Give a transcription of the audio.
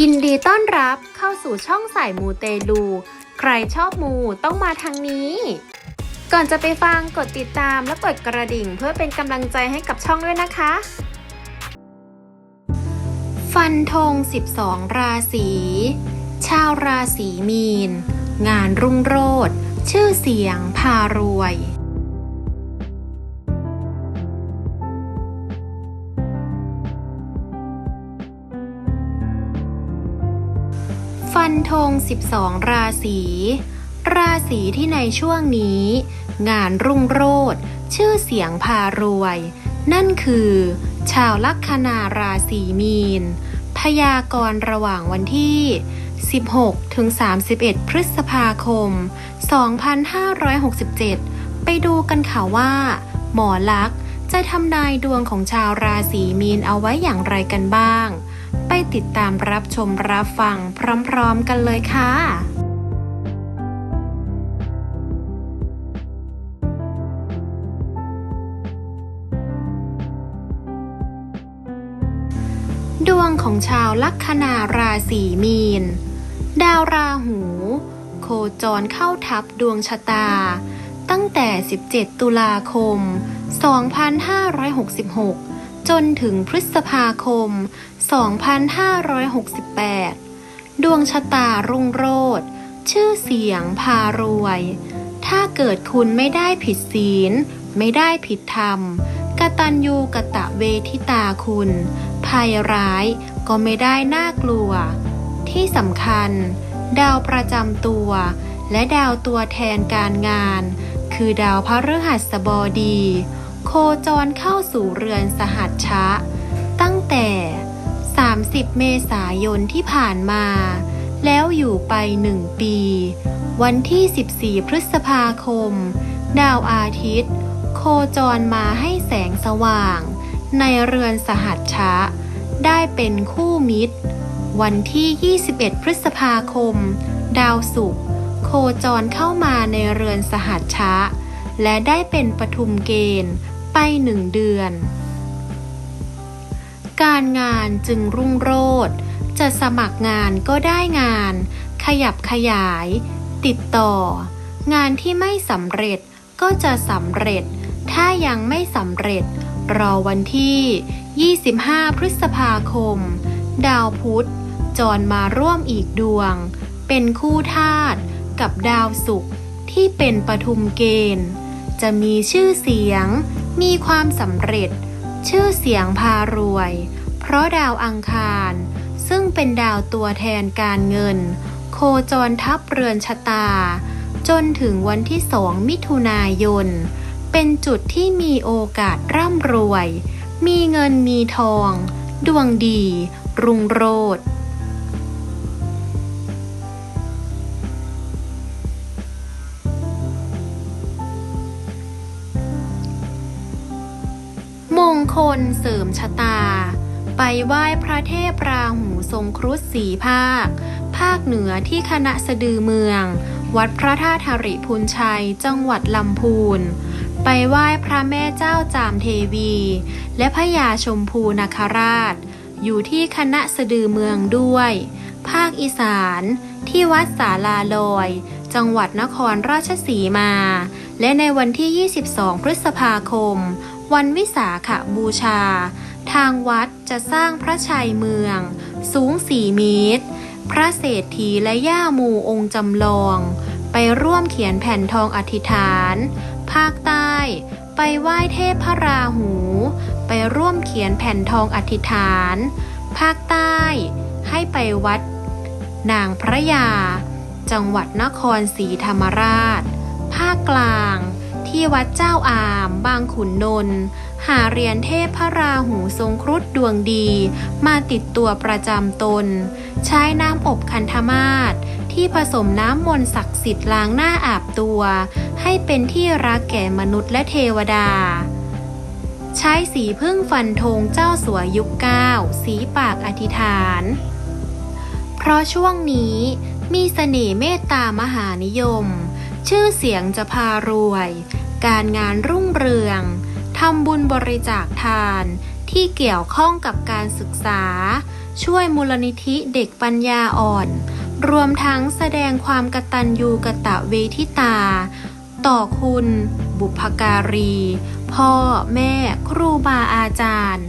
ยินดีต้อนรับเข้าสู่ช่องสายมูเตลู ใครชอบมูต้องมาทางนี้ ก่อนจะไปฟังกดติดตามและกดกระดิ่งเพื่อเป็นกำลังใจให้กับช่องด้วยนะคะ ฟันธง 12 ราศีชาวราศีมีน งานรุ่งโรจน์ชื่อเสียงพารวย ฟันธง 12 ราศี ราศีที่ในช่วงนี้ งานรุ่งโรจน์ชื่อเสียงพารวย นั่นคือ ชาวลัคนาราศีมีน พยากรณ์ระหว่างวันที่ 16 ถึง 31 พฤษภาคม 2567 ไปดูกันค่ะว่า หมอลักษณ์จะทำนายดวงของชาวราศีมีนเอาไว้อย่างไรกันบ้าง ไปติดตามรับชมรับฟังพร้อมๆกันเลยค่ะดวงของชาวลัคนาราศีมีน ดาวราหู โคจรเข้าทับดวงชะตา ตั้งแต่ 17 ตุลาคม 2566 จนถึงพฤษภาคม 2568 ดวงชะตารุ่งโรจน์ชื่อเสียงพารวย ถ้าเกิดคุณไม่ได้ผิดศีล ไม่ได้ผิดธรรมกตัญญูกะตะเวทิตาคุณ ภัยร้ายก็ไม่ได้น่ากลัว ที่สำคัญ ดาวประจำตัว และดาวตัวแทนการงาน คือดาวพระฤหัสบดี โคจรเข้าสู่เรือนสหัชชะ ตั้งแต่ 30 เมษายนที่ผ่านมา แล้วอยู่ไปหนึ่งปี วันที่ 14 พฤษภาคม ดาวอาทิตย์ โคจรมาให้แสงสว่าง ในเรือนสหัชชะ ได้เป็นคู่มิตร วันที่ 21 พฤษภาคม ดาวศุกร์โคจรเข้ามาในเรือนสหัชชะ และได้เป็นปทุมเกณฑ์ไปหนึ่งเดือน การงานจึงรุ่งโรจน์จะสมัครงานก็ได้งาน ขยับขยาย ติดต่อ งานที่ไม่สำเร็จก็จะสำเร็จ ถ้ายังไม่สำเร็จ รอวันที่ 25 พฤษภาคม ดาวพุธจรมาร่วมอีกดวง เป็นคู่ธาตุกับดาวศุกร์ที่เป็นปทุมเกณฑ์ จะมีชื่อเสียง มีความสำเร็จ ชื่อเสียงพารวย เพราะดาวอังคาร ซึ่งเป็นดาวตัวแทนการเงิน โคจรทับเรือนชะตา จนถึงวันที่สองมิถุนายน เป็นจุดที่มีโอกาสร่ำรวย มีเงินมีทอง ดวงดี รุ่งโรจน์ คลเสริมชะตา ไปไหว้พระเทพราหูทรงครุฑสีภาค ภาคเหนือที่คณะสะดือเมือง วัดพระธาตุหริพูนชัย จังหวัดลำพูน ไปไหว้พระแม่เจ้าจามเทวี และพระยาชมพูนาคราช อยู่ที่คณะสะดือเมืองด้วย ภาคอีสานที่วัดสาลาลอย จังหวัดนครราชสีมา และในวันที่ 22 พฤษภาคม วันวิสาขบูชา ทางวัดจะสร้างพระชัยเมือง สูง4เมตร พระเศรษฐีและย่าหมูองค์จำลอง ไปร่วมเขียนแผ่นทองอธิษฐาน ภาคใต้ ไปไหว้เทพพระราหู ไปร่วมเขียนแผ่นทองอธิษฐาน ภาคใต้ ให้ไปวัด นางพระยา จังหวัดนครศรีธรรมราช ภาคกลาง ที่วัดเจ้าอาม บางขุนนนท์หาเหรียญเทพพระราหูทรงครุฑดวงดี มาติดตัวประจำตน ใช้น้ำอบคันธมาศที่ผสมน้ำมนต์ศักดิ์สิทธิ์ล้างหน้าอาบตัว ให้เป็นที่รักแก่มนุษย์และเทวดา ใช้สีพึ่งฟันธงเจ้าสัวยุคเก้าสีปากอธิษฐาน เพราะช่วงนี้มีเสน่ห์เมตตามหานิยม ชื่อเสียงจะพารวย การงานรุ่งเรือง ทำบุญบริจาคทาน ที่เกี่ยวข้องกับการศึกษา ช่วยมูลนิธิเด็กปัญญาอ่อน รวมทั้งแสดงความกตัญญูกะตะเวทิตา ต่อคุณ บุพการี พ่อแม่ครูบาอาจารย์